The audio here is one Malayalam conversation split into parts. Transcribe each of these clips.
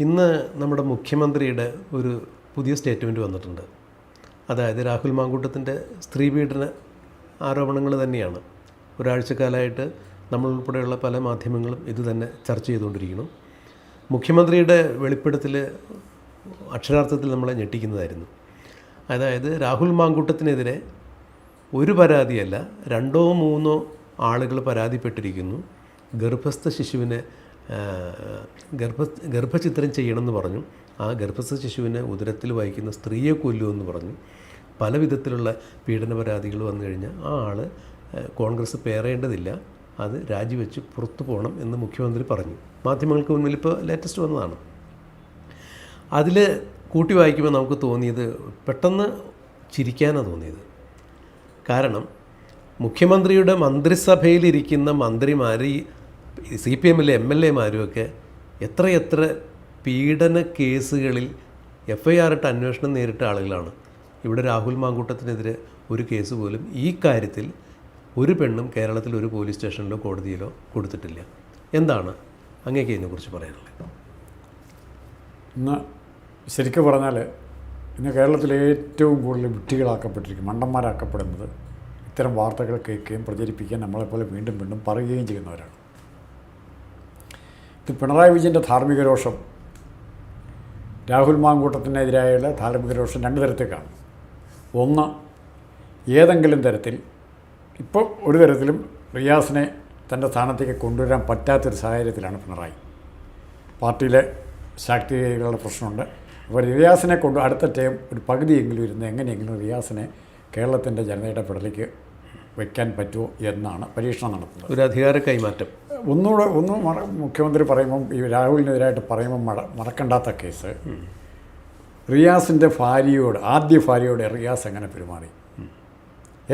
ഇന്ന് നമ്മുടെ മുഖ്യമന്ത്രിയുടെ ഒരു പുതിയ സ്റ്റേറ്റ്മെന്റ് വന്നിട്ടുണ്ട്. അതായത് രാഹുൽ മാങ്കൂട്ടത്തിന്റെ സ്ത്രീ പീഡന ആരോപണങ്ങൾ തന്നെയാണ്. ഒരാഴ്ചക്കാലമായിട്ട് നമ്മൾ ഉൾപ്പെടെയുള്ള പല മാധ്യമങ്ങളും ഇത് തന്നെ ചർച്ച ചെയ്തുകൊണ്ടിരിക്കുന്നു. മുഖ്യമന്ത്രിയുടെ വെളിപ്പെടുത്തൽ അക്ഷരാർത്ഥത്തിൽ നമ്മളെ ഞെട്ടിക്കുന്നതായിരുന്നു. അതായത് രാഹുൽ മാങ്കൂട്ടത്തിനെതിരെ ഒരു പരാതിയല്ല രണ്ടോ മൂന്നോ ആളുകൾ പരാതിപ്പെട്ടിരിക്കുന്നു. ഗർഭസ്ഥ ശിശുവിനെ ഗർഭ ഗർഭചിത്രം ചെയ്യണമെന്ന് പറഞ്ഞു. ആ ഗർഭസ്ഥ ശിശുവിനെ ഉദരത്തിൽ വഹിക്കുന്ന സ്ത്രീയെ കൊല്ലുമെന്ന് പറഞ്ഞു. പല വിധത്തിലുള്ള പീഡന പരാതികൾ വന്നു കഴിഞ്ഞാൽ ആ ആൾ കോൺഗ്രസ് പേറേണ്ടതില്ല. അത് രാജിവെച്ച് പുറത്തു പോകണം എന്ന് മുഖ്യമന്ത്രി പറഞ്ഞു. മാധ്യമങ്ങൾക്ക് മുന്നിൽ ഇപ്പോൾ ലേറ്റസ്റ്റ് വന്നതാണ്. അതിൽ കൂട്ടി വായിക്കുമ്പോൾ നമുക്ക് തോന്നിയത് പെട്ടെന്ന് ചിരിക്കാനാണ് തോന്നിയത്. കാരണം മുഖ്യമന്ത്രിയുടെ മന്ത്രിസഭയിലിരിക്കുന്ന മന്ത്രിമാർ സി പി എമ്മിലെ എം എൽ എമാരുമൊക്കെ എത്രയെത്ര പീഡന കേസുകളിൽ എഫ് ഐ ആർ ഇട്ട് അന്വേഷണം നേരിട്ട ആളുകളാണ്. ഇവിടെ രാഹുൽ മാങ്കൂട്ടത്തിനെതിരെ ഒരു കേസ് പോലും ഈ കാര്യത്തിൽ ഒരു പെണ്ണും കേരളത്തിൽ ഒരു പോലീസ് സ്റ്റേഷനിലോ കോടതിയിലോ കൊടുത്തിട്ടില്ല. എന്താണ് അങ്ങേക്ക് ഇതിനെക്കുറിച്ച് പറയാനുള്ളത്? ഇന്ന് ശരിക്കും പറഞ്ഞാൽ ഇന്ന് കേരളത്തിലെ ഏറ്റവും കൂടുതൽ വിട്ടികളാക്കപ്പെട്ടിരിക്കും മണ്ടന്മാരാക്കപ്പെടുന്നത് ഇത്തരം വാർത്തകൾ കേൾക്കുകയും പ്രചരിപ്പിക്കുകയും നമ്മളെപ്പോലെ വീണ്ടും വീണ്ടും പറയുകയും ചെയ്യുന്നവരാണ്. ഇത് പിണറായി വിജയന്റെ ധാർമ്മിക രോഷം. രാഹുൽ മാങ്കൂട്ടത്തിനെതിരായുള്ള ധാർമ്മിക രോഷം രണ്ട് തരത്തിൽ ഒന്ന് ഏതെങ്കിലും തരത്തിൽ ഇപ്പോൾ ഒരു തരത്തിലും റിയാസിനെ തന്റെ സ്ഥാനത്തേക്ക് കൊണ്ടുവരാൻ പറ്റാത്തൊരു സാഹചര്യത്തിലാണ് പിണറായി. പാർട്ടിയിലെ ശാക്തികളുടെ പ്രശ്നമുണ്ട്. അപ്പോൾ റിയാസിനെ കൊണ്ട് അടുത്ത ടൈം ഒരു പകുതിയെങ്കിലും ഇരുന്ന് എങ്ങനെയെങ്കിലും റിയാസിനെ കേരളത്തിന്റെ ജനതയുടെ പിടലേക്ക് വയ്ക്കാൻ പറ്റുമോ എന്നാണ് പരീക്ഷണം നടത്തുന്നത്. ഒരു അധികാര കൈമാറ്റം. ഒന്നുകൂടെ ഒന്ന് മുഖ്യമന്ത്രി പറയുമ്പം ഈ രാഹുലിനെതിരായിട്ട് പറയുമ്പം മറ മറക്കണ്ടാത്ത കേസ്. റിയാസിന്റെ ഭാര്യയോട് ആദ്യ ഭാര്യയോട് റിയാസ് എങ്ങനെ പെരുമാറി?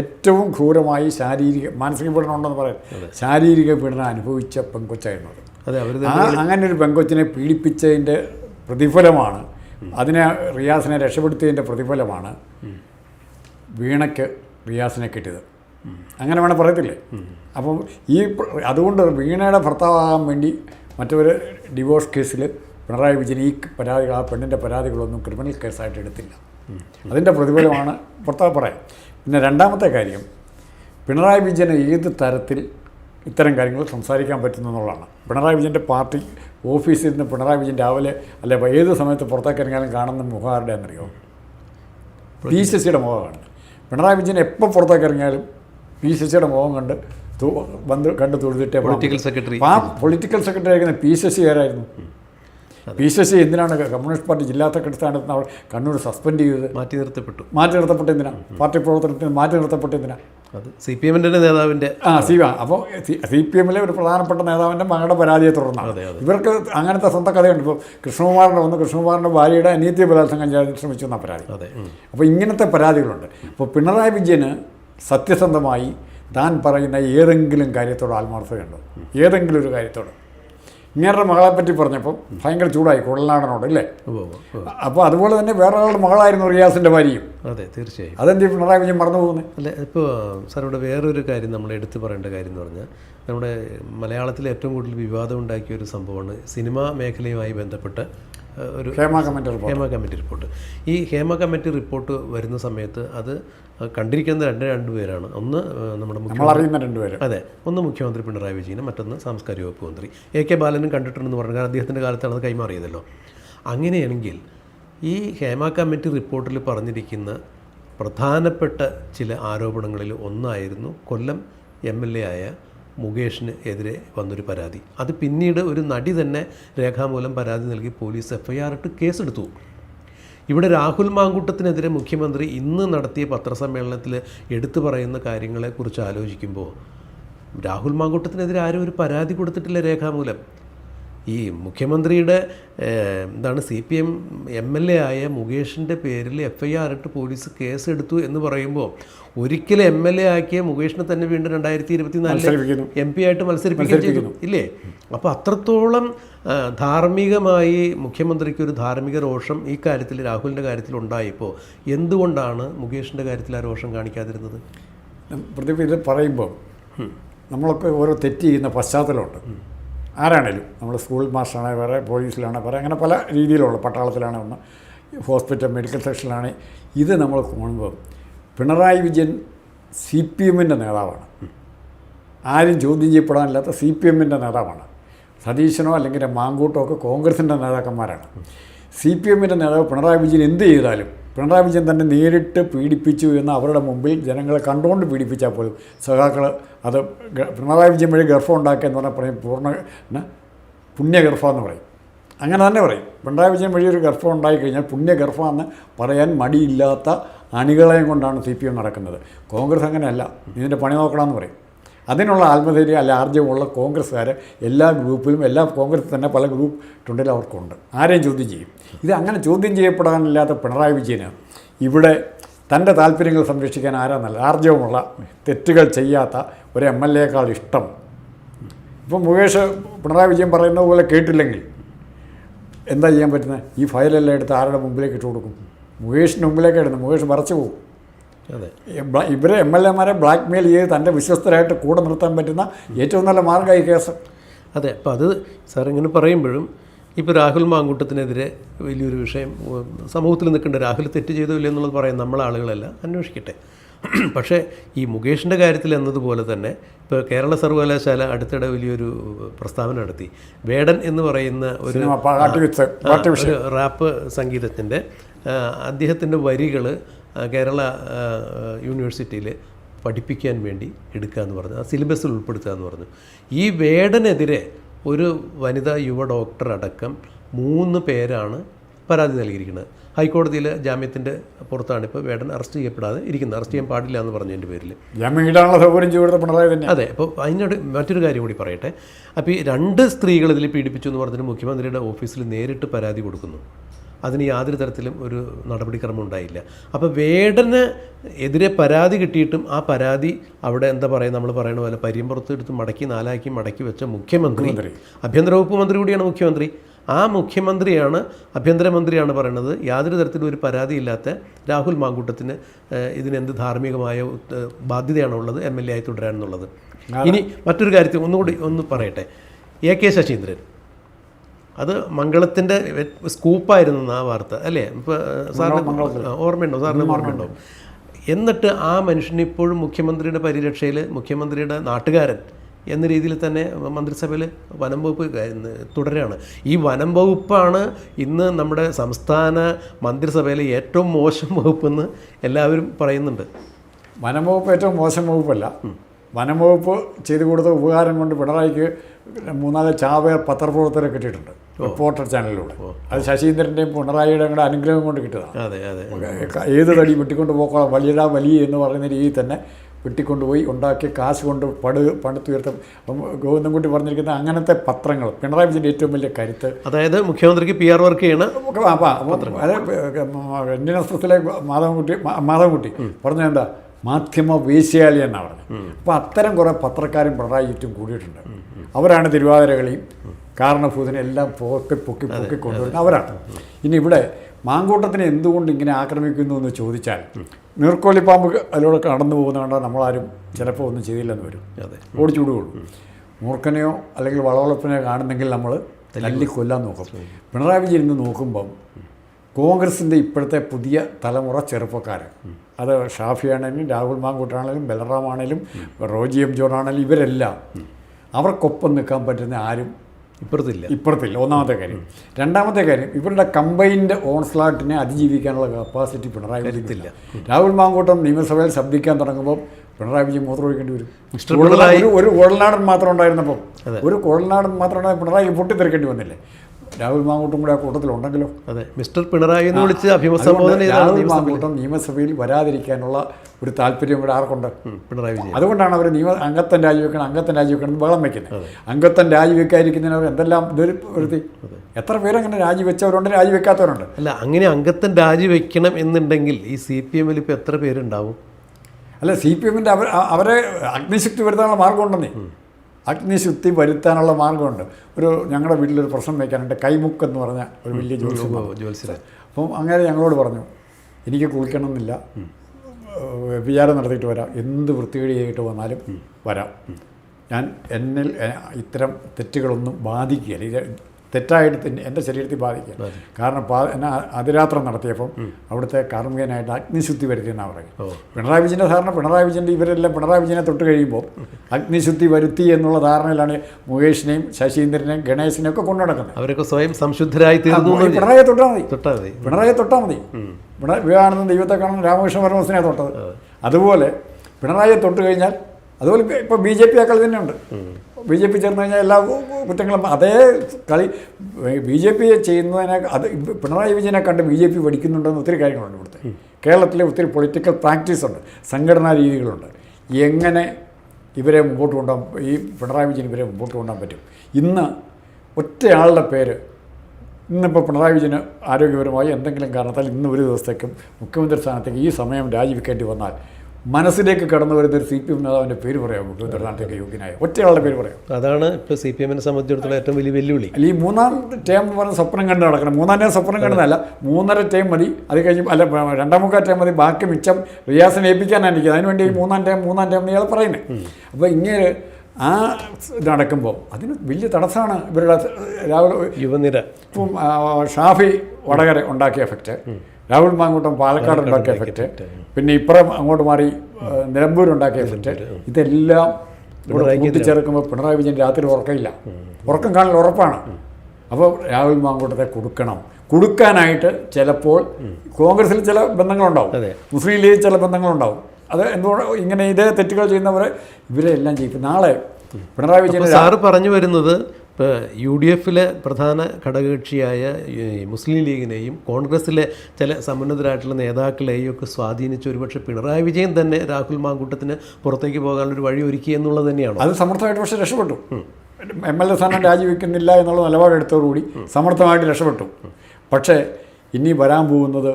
ഏറ്റവും ക്രൂരമായി ശാരീരിക മാനസിക പീഡനം ഉണ്ടെന്ന് പറയാം. ശാരീരിക പീഡനം അനുഭവിച്ച പെങ്കൊച്ചായിരുന്നു. അത് ആ അങ്ങനെ ഒരു പെങ്കൊച്ചിനെ പീഡിപ്പിച്ചതിന്റെ പ്രതിഫലമാണ്. അതിനെ റിയാസിനെ രക്ഷപ്പെടുത്തിയതിന്റെ പ്രതിഫലമാണ് വീണയ്ക്ക് റിയാസിനെ കിട്ടിയത്. അങ്ങനെ വേണം പറയത്തില്ലേ അപ്പം ഈ അതുകൊണ്ട് വീണയുടെ ഭർത്താവാകാൻ വേണ്ടി മറ്റൊരു ഡിവോഴ്സ് കേസിൽ പിണറായി വിജയൻ ഈ പരാതികൾ ആ പെണ്ണിന്റെ പരാതികളൊന്നും ക്രിമിനൽ കേസായിട്ട് എടുത്തില്ല. അതിന്റെ പ്രതിഫലമാണ് ഭർത്താവ് പറയാം. പിന്നെ രണ്ടാമത്തെ കാര്യം പിണറായി വിജയന് ഏത് തരത്തിൽ ഇത്തരം കാര്യങ്ങൾ സംസാരിക്കാൻ പറ്റുന്നു എന്നുള്ളതാണ്. പിണറായി വിജയന്റെ പാർട്ടി ഓഫീസിൽ നിന്ന് പിണറായി വിജയൻ രാവിലെ അല്ലെ ഏത് സമയത്ത് പുറത്തേക്ക് ഇറങ്ങിയാലും കാണുന്ന മുഖം ആരുടെ എന്നറിയോ പി സി സിയുടെ മുഖമാണ് പിണറായി വിജയൻ എപ്പോൾ പുറത്തേക്ക് ഇറങ്ങിയാലും പി സി സിയുടെ മുഖം കണ്ട് വന്ന് കണ്ട് തൊഴുതിട്ടേ പൊളിറ്റിക്കൽ. സെക്രട്ടറി ആ പൊളിറ്റിക്കൽ സെക്രട്ടറി ആയിരുന്ന പി സി സി ആരായിരുന്നു? പി സി സി എന്തിനാണ് കമ്മ്യൂണിസ്റ്റ് പാർട്ടി ജില്ലാ സെക്രട്ടറി സ്ഥാനത്ത് അവൾ കണ്ണൂർ സസ്പെൻഡ് ചെയ്തത്? മാറ്റി നിർത്തപ്പെട്ടു. മാറ്റി നിർത്തപ്പെട്ട എന്തിനാ? പാർട്ടി പ്രവർത്തനത്തിന് മാറ്റി നിർത്തപ്പെട്ട എന്തിനാ? അത് സി പി എമ്മിന്റെ നേതാവിന്റെ ആ സി അപ്പോൾ സി പി എമ്മിലെ ഒരു പ്രധാനപ്പെട്ട നേതാവിന്റെ മകളുടെ പരാതിയെ തുടർന്നാണ്. ഇവർക്ക് അങ്ങനത്തെ സ്വന്തം കഥയുണ്ട്. ഇപ്പോൾ കൃഷ്ണകുമാറിന്റെ ഒന്ന് കൃഷ്ണകുമാറിന്റെ ഭാര്യയുടെ അനിയത്തിയെ ബലാത്സംഗം ചെയ്യാൻ ശ്രമിച്ചു എന്ന പരാതി. അതെ അപ്പോൾ ഇങ്ങനത്തെ പരാതികളുണ്ട്. അപ്പോൾ പിണറായി വിജയന് സത്യസന്ധമായി താൻ പറയുന്ന ഏതെങ്കിലും കാര്യത്തോട് ആത്മാർത്ഥതയുണ്ടോ? ഏതെങ്കിലും ഒരു കാര്യത്തോട്. ഇങ്ങേരുടെ മകളെപ്പറ്റി പറ്റി പറഞ്ഞപ്പോൾ ഭയങ്കര ചൂടായി കുടൽനാടനോട് അല്ലേ. അപ്പോൾ അതുപോലെ തന്നെ വേറെ ഒരാളുടെ മകളായിരുന്നു റിയാസിന്റെ ഭാര്യയും. അതെ തീർച്ചയായും. അതെന്ത് പിണറായി വിജയൻ മറന്നു പോകുന്നത് അല്ല ഇപ്പോൾ സാർ ഇവിടെ വേറൊരു കാര്യം നമ്മൾ എടുത്തു പറയേണ്ട കാര്യം എന്ന് പറഞ്ഞാൽ നമ്മുടെ മലയാളത്തിൽ ഏറ്റവും കൂടുതൽ വിവാദം ഉണ്ടാക്കിയ ഒരു സംഭവമാണ് സിനിമാ മേഖലയുമായി ബന്ധപ്പെട്ട് ഒരു Hema committee report. Hema committee report. ഈ ഹേമ കമ്മിറ്റി റിപ്പോർട്ട് വരുന്ന സമയത്ത് അത് കണ്ടിരിക്കുന്ന രണ്ട് രണ്ട് പേരാണ്. ഒന്ന് നമ്മുടെ മുഖ്യമന്ത്രി അതെ. ഒന്ന് മുഖ്യമന്ത്രി പിണറായി വിജയനും മറ്റൊന്ന് സാംസ്കാരിക വകുപ്പ് മന്ത്രി. എ കെ ബാലനും കണ്ടിട്ടുണ്ടെന്ന് പറഞ്ഞു. കാരണം അദ്ദേഹത്തിന്റെ കാലത്താണ് അത് കൈമാറിയതല്ലോ. അങ്ങനെയാണെങ്കിൽ ഈ ഹേമ കമ്മിറ്റി റിപ്പോർട്ടിൽ പറഞ്ഞിരിക്കുന്ന പ്രധാനപ്പെട്ട ചില ആരോപണങ്ങളിൽ ഒന്നായിരുന്നു കൊല്ലം എം എൽ എ ആയ മുകേഷിന് എതിരെ വന്നൊരു പരാതി. അത് പിന്നീട് ഒരു നടി തന്നെ രേഖാമൂലം പരാതി നൽകി പോലീസ് എഫ്ഐആർ ഇട്ട് കേസെടുത്തു. ഇവിടെ രാഹുൽ മാങ്കൂട്ടത്തിനെതിരെ മുഖ്യമന്ത്രി ഇന്ന് നടത്തിയ പത്രസമ്മേളനത്തിൽ എടുത്തു പറയുന്ന കാര്യങ്ങളെക്കുറിച്ച് ആലോചിക്കുമ്പോൾ രാഹുൽ മാങ്കൂട്ടത്തിനെതിരെ ആരും ഒരു പരാതി കൊടുത്തിട്ടില്ല രേഖാമൂലം. ഈ മുഖ്യമന്ത്രിയുടെ എന്താണ് C P M M L A ആയ മുകേഷിന്റെ പേരിൽ എഫ് ഐ ആർ ഇട്ട് പോലീസ് കേസ് എടുത്തു എന്ന് പറയുമ്പോൾ ഒരിക്കലും എം എൽ എ ആക്കിയ മുകേഷിനെ തന്നെ വീണ്ടും രണ്ടായിരത്തി ഇരുപത്തി മത്സരിപ്പിക്കുന്നു. എം പി ആയിട്ട് മത്സരിപ്പിക്കുകയും ചെയ്തു. ഇല്ലേ? അപ്പോൾ അത്രത്തോളം ധാർമ്മികമായി മുഖ്യമന്ത്രിക്ക് ഒരു ധാർമ്മിക രോഷം ഈ കാര്യത്തിൽ രാഹുലിന്റെ കാര്യത്തിൽ ഉണ്ടായപ്പോൾ എന്തുകൊണ്ടാണ് മുകേഷിന്റെ കാര്യത്തിൽ ആ രോഷം കാണിക്കാതിരുന്നത്? ഇത് പറയുമ്പോൾ നമ്മളൊക്കെ ഓരോ തെറ്റ് ചെയ്യുന്ന പശ്ചാത്തലമുണ്ട്. ആരാണേലും നമ്മൾ സ്കൂൾ മാസ്റ്ററാണ് വേറെ പോലീസിലാണെ വേറെ അങ്ങനെ പല രീതിയിലുള്ള പട്ടാളത്തിലാണ് ഒന്ന് ഹോസ്പിറ്റൽ മെഡിക്കൽ സെക്ഷനിലാണ് ഇത് നമ്മൾ കാണുമ്പോൾ പിണറായി വിജയൻ സി പി എമ്മിന്റെ നേതാവാണ്. ആരും ചോദ്യം ചെയ്യപ്പെടാനില്ലാത്ത സി പി എമ്മിന്റെ നേതാവാണ്. സതീശനോ അല്ലെങ്കിൽ മാങ്കൂട്ടോ ഒക്കെ കോൺഗ്രസിന്റെ നേതാക്കന്മാരാണ്. സി പി എമ്മിന്റെ നേതാവ് പിണറായി വിജയൻ എന്ത് ചെയ്താലും പിണറായി വിജയൻ തന്നെ നേരിട്ട് പീഡിപ്പിച്ചു എന്ന് അവരുടെ മുമ്പിൽ ജനങ്ങളെ കണ്ടുകൊണ്ട് പീഡിപ്പിച്ചാൽ പോലും സഖാക്കൾ അത് പിണറായി വിജയൻ വഴി ഗർഭം ഉണ്ടാക്കുക എന്ന് പറഞ്ഞാൽ പറയും പൂർണ എന്നാ, പുണ്യഗർഭം എന്ന് പറയും. അങ്ങനെ തന്നെ പറയും. പിണറായി വിജയൻ വഴി ഒരു ഗർഭം ഉണ്ടായിക്കഴിഞ്ഞാൽ പുണ്യഗർഭമെന്ന് പറയാൻ മടിയില്ലാത്ത അണികളെയും കൊണ്ടാണ് സി പി എം നടക്കുന്നത്. കോൺഗ്രസ് അങ്ങനെയല്ല. ഇതിന്റെ പണി നോക്കണമെന്ന് പറയും. അതിനുള്ള ആത്മധൈര്യം അല്ല ആർജ്യമുള്ള കോൺഗ്രസ്സുകാർ എല്ലാ ഗ്രൂപ്പിലും എല്ലാ കോൺഗ്രസ് തന്നെ പല ഗ്രൂപ്പ് അവർക്കുണ്ട്. ആരെയും ചോദ്യം ചെയ്യും. ഇത് അങ്ങനെ ചോദ്യം ചെയ്യപ്പെടാനില്ലാത്ത പിണറായി വിജയന് ഇവിടെ തന്റെ താല്പര്യങ്ങൾ സംരക്ഷിക്കാൻ ആരാന്നല്ല നല്ല ആർജവമുള്ള തെറ്റുകൾ ചെയ്യാത്ത ഒരു എം എൽ എക്കാൾ ഇഷ്ടം. ഇപ്പം മുകേഷ് പിണറായി വിജയൻ പറയുന്നത് പോലെ കേട്ടില്ലെങ്കിൽ എന്താ ചെയ്യാൻ പറ്റുന്നത്? ഈ ഫയലെല്ലാം എടുത്ത് ആരുടെ മുമ്പിലേക്ക് ഇട്ട് കൊടുക്കും? മുകേഷിന്റെ മുമ്പിലേക്ക് ഇടുന്നത്? മുകേഷ് മറച്ചു പോകും. ഇവരെ എം എൽ എമാരെ ബ്ലാക്ക് മെയിൽ ചെയ്ത് തന്റെ വിശ്വസ്തരായിട്ട് കൂടെ നിർത്താൻ പറ്റുന്ന ഏറ്റവും നല്ല മാർഗമായി കേസ്. അതെ അപ്പോൾ അത് സാർ ഇങ്ങനെ പറയുമ്പോഴും ഇപ്പോൾ രാഹുൽ മാങ്കൂട്ടത്തിനെതിരെ വലിയൊരു വിഷയം സമൂഹത്തിൽ നിൽക്കേണ്ട രാഹുൽ തെറ്റ് ചെയ്തോ ഇല്ല എന്നുള്ളത് പറയാൻ നമ്മളെ ആളുകളല്ല അന്വേഷിക്കട്ടെ. പക്ഷേ ഈ മുകേഷിന്റെ കാര്യത്തിൽ എന്നതുപോലെ തന്നെ ഇപ്പോൾ കേരള സർവകലാശാല അടുത്തിടെ വലിയൊരു പ്രസ്താവന നടത്തി. വേടൻ എന്ന് പറയുന്ന ഒരു റാപ്പ് സംഗീതത്തിന്റെ അദ്ദേഹത്തിന്റെ വരികൾ കേരള യൂണിവേഴ്സിറ്റിയിൽ പഠിപ്പിക്കാൻ വേണ്ടി എടുക്കുക എന്ന് പറഞ്ഞു. ആ സിലബസിൽ ഉൾപ്പെടുത്തുക എന്ന് പറഞ്ഞു. ഈ വേടനെതിരെ ഒരു വനിതാ യുവ ഡോക്ടർ അടക്കം മൂന്ന് പേരാണ് പരാതി നൽകിയിരിക്കുന്നത്. ഹൈക്കോടതിയിൽ ജാമ്യത്തിന്റെ പുറത്താണ് ഇപ്പോൾ വേടൻ അറസ്റ്റ് ചെയ്യപ്പെടാതെ ഇരിക്കുന്നത്. അറസ്റ്റ് ചെയ്യാൻ പാടില്ല എന്ന് പറഞ്ഞതിന്റെ പേരിൽ. ജാമ്യം ഇടാനുള്ള സൗകര്യം ചെയ്തു പിണറായി തന്നെ. അതെ അപ്പോൾ അതിനോട് മറ്റൊരു കാര്യം കൂടി പറയട്ടെ. അപ്പോൾ ഈ രണ്ട് സ്ത്രീകൾ ഇതിൽ പീഡിപ്പിച്ചു എന്ന് പറഞ്ഞിട്ട് മുഖ്യമന്ത്രിയുടെ ഓഫീസിൽ നേരിട്ട് പരാതി കൊടുക്കുന്നു. അതിന് യാതൊരു തരത്തിലും ഒരു നടപടിക്രമം ഉണ്ടായില്ല. അപ്പോൾ വേടന് എതിരെ പരാതി കിട്ടിയിട്ടും ആ പരാതി അവിടെ എന്താ പറയുക നമ്മൾ പറയുന്ന പോലെ പരിയമ്പുറത്ത് എടുത്ത് മടക്കി നാലാക്കി മടക്കി വെച്ച മുഖ്യമന്ത്രി. ആഭ്യന്തര വകുപ്പ് മന്ത്രി കൂടിയാണ് മുഖ്യമന്ത്രി. ആ മുഖ്യമന്ത്രിയാണ് ആഭ്യന്തരമന്ത്രിയാണ് പറയുന്നത് യാതൊരു തരത്തിലും ഒരു പരാതിയില്ലാത്ത രാഹുൽ മാങ്കൂട്ടത്തിന് ഇതിനെന്ത് ധാർമ്മികമായ ബാധ്യതയാണ് ഉള്ളത് എം എൽ എ ആയി തുടരാനുള്ളത് ഇനി മറ്റൊരു കാര്യത്തിൽ ഒന്നുകൂടി ഒന്ന് പറയട്ടെ. A K Saseendran. അത് മംഗളത്തിന്റെ സ്കൂപ്പായിരുന്നു ആ വാർത്ത അല്ലേ? ഇപ്പോൾ സാറിന് ഓർമ്മയുണ്ടോ? സാറിന് ഓർമ്മയുണ്ടോ? എന്നിട്ട് ആ മനുഷ്യൻ ഇപ്പോഴും മുഖ്യമന്ത്രിയുടെ പരിരക്ഷയിൽ മുഖ്യമന്ത്രിയുടെ നാട്ടുകാരൻ എന്ന രീതിയിൽ തന്നെ മന്ത്രിസഭയിൽ വനം വകുപ്പ് തുടരുകയാണ്. ഈ വനം വകുപ്പാണ് ഇന്ന് നമ്മുടെ സംസ്ഥാന മന്ത്രിസഭയിലെ ഏറ്റവും മോശം വകുപ്പെന്ന് എല്ലാവരും പറയുന്നുണ്ട്. വനം വകുപ്പ് ഏറ്റവും മോശം വകുപ്പല്ല. വനം വകുപ്പ് ചെയ്തു കൊടുത്ത ഉപകാരം കൊണ്ട് പിണറായിക്ക് മൂന്നാൽ ചാവേർ പത്രപ്രവർത്തകരെ കിട്ടിയിട്ടുണ്ട് റിപ്പോർട്ടർ ചാനലിലൂടെ അത് ശശീന്ദ്രന്റെയും പിണറായിയുടെയും കൂടെ അനുഗ്രഹം കൊണ്ട് കിട്ടിയതാണ് ഏത് തടി വെട്ടിക്കൊണ്ട് പോക്കോളാം വലിയതാ വലിയ എന്ന് പറയുന്ന രീതിയിൽ തന്നെ വെട്ടിക്കൊണ്ടുപോയി ഉണ്ടാക്കി കാശ് കൊണ്ട് പടു പടുത്തുയർത്തും ഗോവിന്ദൻകുട്ടി പറഞ്ഞിരിക്കുന്ന അങ്ങനത്തെ പത്രങ്ങൾ പിണറായി വിജയന്റെ ഏറ്റവും വലിയ കരുത്ത് അതായത് മുഖ്യമന്ത്രിക്ക് പി ആർ വർക്ക് ചെയ്യണം ഇന്ത്യൻ വസ്ത്രത്തിലെ മാധവൻകുട്ടി മാധവൻകുട്ടി പറഞ്ഞെന്താ എന്താ മാധ്യമ വേശ്യാലി എന്നാണ് പറഞ്ഞത്. അപ്പോൾ അത്തരം കുറേ പത്രക്കാരും പിണറായി ചുറ്റും കൂടിയിട്ടുണ്ട്. അവരാണ് തിരുവാതിരകളിയും കാരണഭൂതനെ എല്ലാം പൊക്കി പൊക്കി പൊക്കി കൊണ്ടുവരുന്നത് അവരാണ്. ഇനി ഇവിടെ മാങ്കൂട്ടത്തിനെ എന്തുകൊണ്ട് ഇങ്ങനെ ആക്രമിക്കുന്നു എന്ന് ചോദിച്ചാൽ നീർക്കോലിപ്പാമ്പ് അതിലൂടെ കടന്നു പോകുന്നതുകൊണ്ട് നമ്മളാരും ചിലപ്പോൾ ഒന്നും ചെയ്തില്ലെന്ന് വരും. അതെ. ഓടിച്ചു മൂർക്കനെയോ മൂർഖനെയോ അല്ലെങ്കിൽ വളവളപ്പിനെയോ കാണുന്നെങ്കിൽ നമ്മൾ തല്ലി കൊല്ലാൻ നോക്കും. പിണറായി വിജയൻ ഇന്ന് നോക്കുമ്പം കോൺഗ്രസിന്റെ ഇപ്പോഴത്തെ പുതിയ തലമുറ ചെറുപ്പക്കാർ അത് ഷാഫിയാണേലും രാഹുൽ മാങ്കൂട്ടാണേലും ബലറാമാണേലും റോജി എം ജോൺ ആണെങ്കിലും ഇവരെല്ലാം അവർക്കൊപ്പം നിൽക്കാൻ പറ്റുന്ന ആരും ഇപ്പുറത്തില്ല. ഇപ്പുറത്തില്ല. ഒന്നാമത്തെ കാര്യം. രണ്ടാമത്തെ കാര്യം ഇവരുടെ കമ്പൈൻഡ് ഓൺസ്ലാട്ടിനെ അതിജീവിക്കാനുള്ള കപ്പാസിറ്റി പിണറായി വിജയത്തില്ല രാഹുൽ മാങ്കൂട്ടം നിയമസഭയിൽ ശബ്ദിക്കാൻ തുടങ്ങുമ്പോൾ പിണറായി വിജയൻ മൂത്രം ഒഴിക്കേണ്ടി വരും. ഒരു കുഴൽനാടൻ മാത്രം ഉണ്ടായിരുന്നപ്പോൾ ഒരു കുഴൽനാടൻ മാത്രം ഉണ്ടായ പിണറായി പൊട്ടിത്തെറിക്കേണ്ടി വന്നില്ലേ? രാഹുൽ മാങ്കൂട്ടും കൂടെ ആ കൂട്ടത്തിലുണ്ടെങ്കിലോ? അതെ. മിസ്റ്റർ പിണറായി എന്ന് വിളിച്ച് അഭിമുഖം രാഹുൽ നിയമസഭയിൽ. മാങ്കൂട്ടം നിയമസഭയിൽ വരാതിരിക്കാനുള്ള ഒരു താല്പര്യം ഇവിടെ ആർക്കുണ്ട്? പിണറായി വിജയൻ. അതുകൊണ്ടാണ് അവർ നിയമ അംഗത്തൻ രാജിവെക്കണം അംഗത്തൻ രാജിവെക്കണം എന്ന് ബഹളം വയ്ക്കുന്നത് അംഗത്തൻ രാജിവെക്കാതിരിക്കുന്നതിന് അവർ എന്തെല്ലാം ഇതൊരു വരുത്തി? എത്ര പേരങ്ങനെ രാജിവെച്ചവരുണ്ട് രാജിവെക്കാത്തവരുണ്ട്? അല്ല അങ്ങനെ അംഗത്തൻ രാജിവെക്കണം എന്നുണ്ടെങ്കിൽ ഈ സി പി എമ്മിൽ ഇപ്പോൾ എത്ര പേരുണ്ടാവും? അല്ല സി പി എമ്മിന്റെ അവർ അവരെ അഗ്നിശക്തി വരുത്താനുള്ള മാർഗമുണ്ടെന്നേ. അഗ്നിശുദ്ധി വരുത്താനുള്ള മാർഗമുണ്ട് ഒരു ഞങ്ങളുടെ വീട്ടിലൊരു പ്രശ്നം വയ്ക്കാനുണ്ട് കൈമുക്ക് എന്ന് പറഞ്ഞ ഒരു വലിയ ജ്യോത്സ്യം അപ്പം അങ്ങനെ ഞങ്ങളോട് പറഞ്ഞു എനിക്ക് കുളിക്കണമെന്നില്ല. എന്നില്ല വിചാരം നടത്തിയിട്ട് വരാം. എന്ത് വൃത്തികേട് ചെയ്തിട്ട് വന്നാലും വരാം. ഞാൻ എന്നിൽ ഇത്തരം തെറ്റുകളൊന്നും ബാധിക്കുകയില്ല. തെറ്റായിട്ട് തന്നെ എന്റെ ശരീരത്തിൽ ബാധിക്കുക കാരണം പാ എന്നെ അതിരാത്രം നടത്തിയപ്പം അവിടുത്തെ കാർമ്മികനായിട്ട് അഗ്നിശുദ്ധി വരുത്തിയെന്നാണ് പറയുന്നത് പിണറായി വിജയന്റെ ധാരണ പിണറായി വിജയന്റെ ഇവരെല്ലാം പിണറായി വിജയനെ തൊട്ട് കഴിയുമ്പോൾ അഗ്നിശുദ്ധി വരുത്തി എന്നുള്ള ധാരണയിലാണ് മുകേഷിനെയും ശശീന്ദ്രനെയും ഗണേശനെയും ഒക്കെ കൊണ്ടു നടക്കുന്നത്. അവരൊക്കെ സ്വയം സംശുദ്ധരായി തീർന്നു പിണറായിയെ തൊട്ടാൽ മതി. തൊട്ടാൽ മതി. പിണറായിയെ തൊട്ടാൽ മതി. പിണറായി വിവേകാനന്ദൻ ദൈവത്തെ കാണുന്ന രാമകൃഷ്ണ പരമസിനെ തൊട്ടത്. അതുപോലെ പിണറായിയെ തൊട്ട് കഴിഞ്ഞാൽ അതുപോലെ ഇപ്പോൾ ബി ജെ പി ആ കളി തന്നെയുണ്ട്. ബി ജെ പി ചേർന്ന് കഴിഞ്ഞാൽ എല്ലാ കുറ്റങ്ങളും അതേ കളി ബി ജെ പി ചെയ്യുന്നതിനെ അത് പിണറായി വിജയനെ കണ്ട് ബി ജെ പി പഠിക്കുന്നുണ്ടെന്ന് ഒത്തിരി കാര്യങ്ങളുണ്ട് ഇവിടുത്തെ. കേരളത്തിലെ ഒത്തിരി പൊളിറ്റിക്കൽ പ്രാക്ടീസ് ഉണ്ട്. സംഘടനാ രീതികളുണ്ട്. എങ്ങനെ ഇവരെ മുമ്പോട്ട് കൊണ്ടുപോകാൻ ഈ പിണറായി വിജയൻ ഇവരെ മുമ്പോട്ട് കൊണ്ടുപോകാൻ പറ്റും? ഇന്ന് ഒറ്റയാളുടെ പേര് ഇന്നിപ്പോൾ പിണറായി വിജയന് ആരോഗ്യപരമായി എന്തെങ്കിലും കാരണത്താൽ ഇന്ന് ഒരു ദിവസത്തേക്കും മുഖ്യമന്ത്രി സ്ഥാനത്തേക്ക് ഈ സമയം രാജിവെക്കേണ്ടി വന്നാൽ മനസ്സിലേക്ക് കടന്നു വരുന്ന ഒരു സി പി എം നേതാവിന്റെ പേര് പറയാമോ? ഉത്തരനാട്ടിലേക്ക് യോഗ്യനായ ഒറ്റയാളുടെ പേര് പറയാം അതാണ് ഇപ്പോൾ സി പി എമ്മിനെ സംബന്ധിച്ചിടത്തോളം ഏറ്റവും വലിയ വെല്ലുവിളി. അല്ല ഈ മൂന്നാം ടേം എന്ന് പറഞ്ഞ സ്വപ്നം കണ്ട് നടക്കണം. മൂന്നാം ടേം സ്വപ്നം കണ്ടതല്ല മൂന്നര ടേം മതി. അത് കഴിഞ്ഞ് അല്ല രണ്ടാം മുക്കാൽ ടേം മതി. ബാക്കി മിച്ചം റിയാസിനെ ഏൽപ്പിക്കാനാണ് എനിക്ക് അതിനുവേണ്ടി ഈ മൂന്നാം ടേം മൂന്നാം ടേം ഇയാൾ പറയുന്നത്. അപ്പോൾ ഇങ്ങനെ ആ നടക്കുമ്പോൾ അതിന് വലിയ തടസ്സമാണ് ഇവരുടെ രാവിലെ യുവനിര. ഇപ്പം ഷാഫി വടകര ഉണ്ടാക്കിയ എഫക്റ്റ് രാഹുൽ മാങ്കൂട്ടം പാലക്കാട് ഉണ്ടാക്കിയ എഫക്റ്റ് പിന്നെ ഇപ്പുറം അങ്ങോട്ട് മാറി ഉണ്ടാക്കിയ എഫക്റ്റ് ഇതെല്ലാം ഇവിടെ കൂട്ടിച്ചേർക്കുമ്പോൾ പിണറായി വിജയൻ രാത്രി ഉറക്കമില്ല. ഉറക്കം കാണൽ ഉറപ്പാണ്. അപ്പോൾ രാഹുൽ മാങ്കൂട്ടത്തെ കൊടുക്കണം. കൊടുക്കാനായിട്ട് ചിലപ്പോൾ കോൺഗ്രസിൽ ചില ബന്ധങ്ങളുണ്ടാവും. മുസ്ലിം ലീഗ് ചില ബന്ധങ്ങളുണ്ടാവും. അത് എന്തുകൊണ്ട് ഇങ്ങനെ ഇതേ തെറ്റുകൾ ചെയ്യുന്നവരെ ഇവരെല്ലാം ചെയ്യും നാളെ പിണറായി വിജയൻ സാറ് പറഞ്ഞു വരുന്നത് ഇപ്പോൾ യു ഡി എഫിലെ പ്രധാന ഘടകകക്ഷിയായ മുസ്ലിം ലീഗിനെയും കോൺഗ്രസ്സിലെ ചില സമുന്നതരായിട്ടുള്ള നേതാക്കളെയും ഒക്കെ സ്വാധീനിച്ച് ഒരുപക്ഷെ പിണറായി വിജയൻ തന്നെ രാഹുൽ മാങ്കൂട്ടത്തിന് പുറത്തേക്ക് പോകാനുള്ളൊരു വഴി ഒരുക്കി എന്നുള്ളത് തന്നെയാണ്? അത് സമർത്ഥമായിട്ട് പക്ഷേ രക്ഷപ്പെട്ടു. എം എൽ എ സ്ഥാനം രാജിവെക്കുന്നില്ല എന്നുള്ള നിലപാടെടുത്തോടുകൂടി സമർത്ഥമായിട്ട് രക്ഷപ്പെട്ടു. പക്ഷേ ഇനി വരാൻ പോകുന്നത്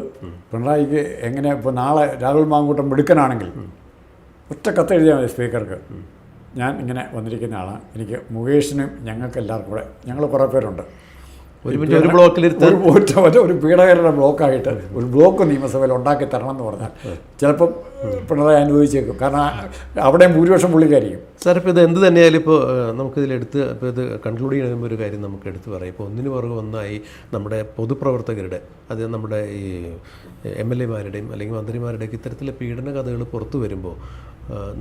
പിണറായിക്ക് എങ്ങനെ ഇപ്പോൾ നാളെ രാഹുൽ മാങ്കൂട്ടം മിടുക്കനാണെങ്കിൽ ഒറ്റ കത്ത് എഴുതിയാൽ മതി സ്പീക്കർക്ക്. ഞാൻ ഇങ്ങനെ വന്നിരിക്കുന്ന ആളാണ് എനിക്ക് മുകേഷിനും ഞങ്ങൾക്ക് എല്ലാവർക്കും കൂടെ ഞങ്ങൾ കുറേ പേരുണ്ട്. ഒരു മിനിറ്റ് ഒരു ഒരു പീഡകരുടെ ബ്ലോക്കായിട്ട് ഒരു ബ്ലോക്ക് നിയമസഭയിൽ ഉണ്ടാക്കി തരണം എന്ന് പറഞ്ഞാൽ ചിലപ്പം പിണറായി അനുഭവിച്ചേക്കും കാരണം അവിടെയും ഭൂരിപക്ഷം പുള്ളിക്കാരിക്കും. സാർ ഇപ്പോൾ ഇത് എന്ത് തന്നെയായാലും ഇപ്പോൾ നമുക്കിതിലെടുത്ത് ഇപ്പോൾ ഇത് കൺക്ലൂഡ് ചെയ്യുമ്പോൾ ഒരു കാര്യം നമുക്ക് എടുത്തു പറയാം. ഇപ്പോൾ ഒന്നിനു പുറകെ ഒന്നായി നമ്മുടെ പൊതുപ്രവർത്തകരുടെ അത് നമ്മുടെ ഈ എം എൽ എമാരുടെയും അല്ലെങ്കിൽ മന്ത്രിമാരുടെയൊക്കെ ഇത്തരത്തിലെ പീഡന കഥകൾ പുറത്തു വരുമ്പോൾ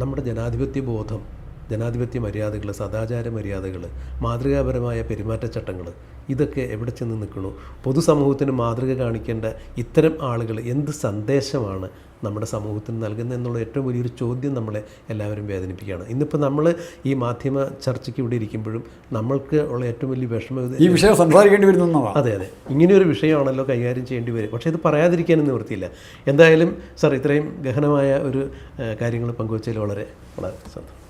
നമ്മുടെ ജനാധിപത്യ ബോധം ജനാധിപത്യ മര്യാദകൾ സദാചാര മര്യാദകൾ മാതൃകാപരമായ പെരുമാറ്റച്ചട്ടങ്ങൾ ഇതൊക്കെ എവിടെ ചെന്ന് നിൽക്കണു? പൊതുസമൂഹത്തിന് മാതൃക കാണിക്കേണ്ട ഇത്തരം ആളുകൾ എന്ത് സന്ദേശമാണ് നമ്മുടെ സമൂഹത്തിന് നൽകുന്നത് എന്നുള്ള ഏറ്റവും വലിയൊരു ചോദ്യം നമ്മളെ എല്ലാവരും വേദനിപ്പിക്കുകയാണ്. ഇന്നിപ്പോൾ നമ്മൾ ഈ മാധ്യമ ചർച്ചയ്ക്ക് ഇവിടെ ഇരിക്കുമ്പോഴും നമ്മൾക്ക് ഉള്ള ഏറ്റവും വലിയ വിഷമം ഈ വിഷയം സംസാരിക്കേണ്ടി വരുന്നു അതെ അതെ. ഇങ്ങനെയൊരു വിഷയമാണല്ലോ കൈകാര്യം ചെയ്യേണ്ടി വരും പക്ഷേ ഇത് പറയാതിരിക്കാനും നിവൃത്തിയില്ല. എന്തായാലും സാർ ഇത്രയും ഗഹനമായ ഒരു കാര്യങ്ങൾ പങ്കുവച്ചതിൽ വളരെ വളരെ സന്തോഷം.